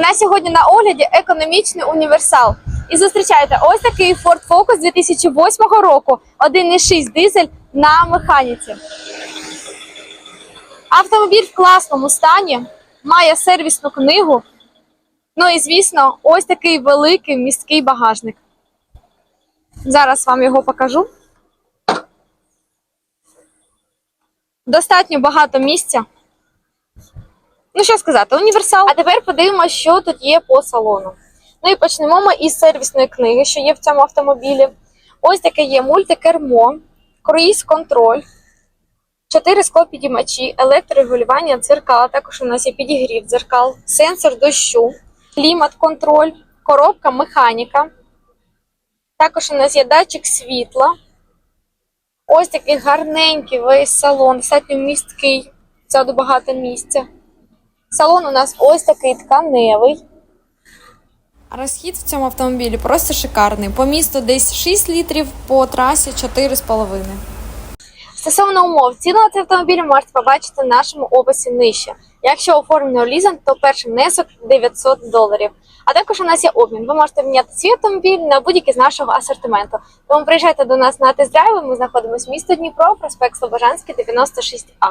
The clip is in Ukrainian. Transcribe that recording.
нас сьогодні на огляді економічний універсал. І зустрічайте ось такий Ford Focus 2008 року, 1,6 дизель на механіці. Автомобіль в класному стані, має сервісну книгу. Ну і звісно, ось такий великий місткий багажник. Зараз вам його покажу. Достатньо багато місця. Ну, що сказати, універсал. А тепер подивимося, що тут є по салону. Ну і почнемо ми із сервісної книги, що є в цьому автомобілі. Ось таке є мультикермо, круїз контроль, 4 склопідіймачі, електрорегулювання дзеркала. Також у нас є підігрів дзеркал, сенсор дощу, клімат-контроль, коробка механіка. Також у нас є датчик світла. Ось такий гарненький весь салон, достатньо місткий, ззаду багато місця. Салон у нас ось такий тканевий. Розхід в цьому автомобілі просто шикарний. По місту десь 6 літрів, по трасі 4,5. Стосовно умов, ціну на цей автомобіль можете побачити в нашому описі нижче. Якщо оформлено лізинг, то перший внесок 900 доларів. А також у нас є обмін. Ви можете міняти свій автомобіль на будь-який з нашого асортименту. Тому приїжджайте до нас на тест-драйв. Ми знаходимося в місто Дніпро, проспект Слобожанський, 96А.